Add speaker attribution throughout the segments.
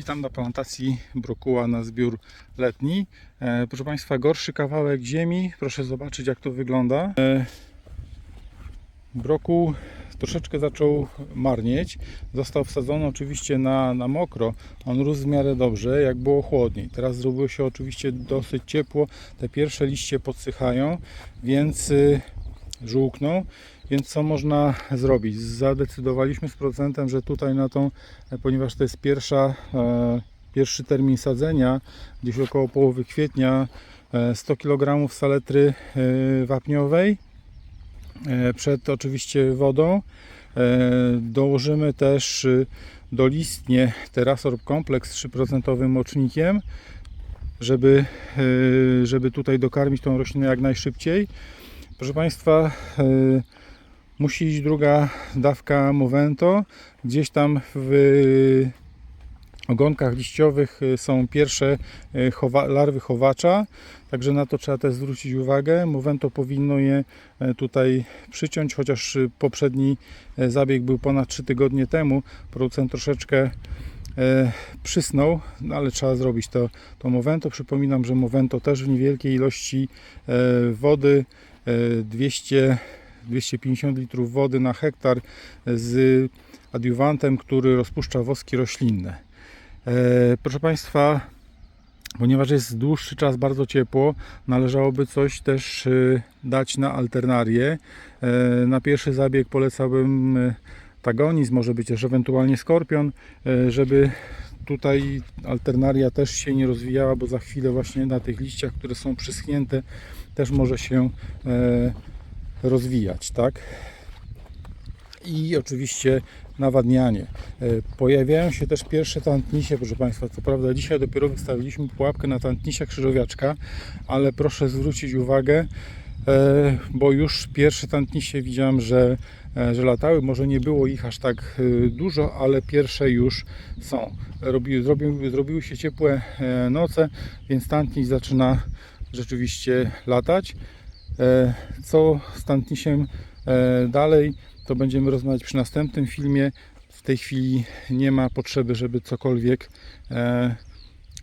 Speaker 1: Witam na plantacji brokuła na zbiór letni. E, proszę Państwa, gorszy kawałek ziemi. Proszę zobaczyć, jak to wygląda. E, brokuł troszeczkę zaczął marnieć. Został wsadzony oczywiście na, na mokro. On rósł w miarę dobrze, jak było chłodniej. Teraz zrobiło się oczywiście dosyć ciepło. Te pierwsze liście podsychają, więc y, żółkną. Więc co można zrobić? Zadecydowaliśmy z procentem, że tutaj na tą, e, ponieważ to jest pierwsza, e, pierwszy termin sadzenia, gdzieś około połowy kwietnia, e, 100 kg saletry e, wapniowej e, przed oczywiście wodą. E, Dołożymy też y, dolistnie Terrasorb Kompleks z 3% mocznikiem, żeby, e, żeby tutaj dokarmić tą roślinę jak najszybciej. Proszę Państwa, e, musi iść druga dawka Movento. Gdzieś tam w ogonkach liściowych y, są pierwsze y, chowa, larwy chowacza, także na to trzeba też zwrócić uwagę. Movento powinno je e, tutaj przyciąć, chociaż y, poprzedni e, zabieg był ponad 3 tygodnie temu. Producent troszeczkę e, przysnął, no ale trzeba zrobić to, to Movento. Przypominam, że Movento też w niewielkiej ilości wody, 200 250 litrów wody na hektar z adiuwantem, który rozpuszcza woski roślinne. E, Proszę Państwa, ponieważ jest dłuższy czas bardzo ciepło, należałoby coś też e, dać na alternarię. E, Na pierwszy zabieg polecałbym tagonizm, może być też ewentualnie skorpion, żeby tutaj alternaria też się nie rozwijała, bo za chwilę właśnie na tych liściach, które są przyschnięte, też może się e, rozwijać, tak? I oczywiście nawadnianie. E, Pojawiają się też pierwsze tantnisie, proszę Państwa. Co prawda dzisiaj dopiero wystawiliśmy pułapkę na tantnisia krzyżowiaczka, ale proszę zwrócić uwagę, e, bo już pierwsze tantnisie widziałem, że, że latały. Może nie było ich aż tak e, dużo, ale pierwsze już są. Robi, zrobił, zrobiły się ciepłe e, noce, więc tantniś zaczyna rzeczywiście latać. E, Co z tantnisiem e, dalej, to będziemy rozmawiać przy następnym filmie. W tej chwili nie ma potrzeby, żeby cokolwiek e,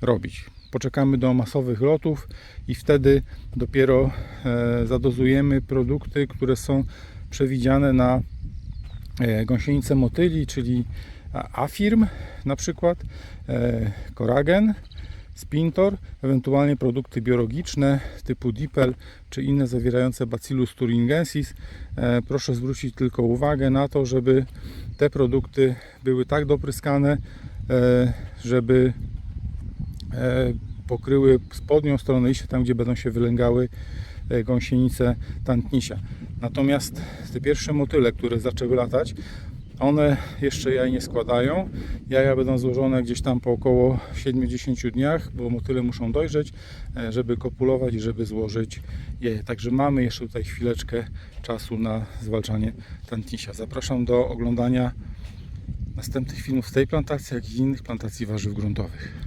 Speaker 1: robić. Poczekamy do masowych lotów i wtedy dopiero e, zadozujemy produkty, które są przewidziane na e, gąsienicę motyli, czyli Afirm na przykład, e, Coragen, Spintor, ewentualnie produkty biologiczne typu Dipel czy inne zawierające Bacillus thuringiensis. E, Proszę zwrócić tylko uwagę na to, żeby te produkty były tak dopryskane, żeby pokryły spodnią stronę liścia, tam gdzie będą się wylęgały gąsienice tantnisia. Natomiast te pierwsze motyle, które zaczęły latać, one jeszcze jaj nie składają. Jaja będą złożone gdzieś tam po około 70 dniach, bo motyle muszą dojrzeć, e, żeby kopulować i żeby złożyć je. Także mamy jeszcze tutaj chwileczkę czasu na zwalczanie tantnisia. Zapraszam do oglądania następnych filmów z tej plantacji, jak i innych plantacji warzyw gruntowych.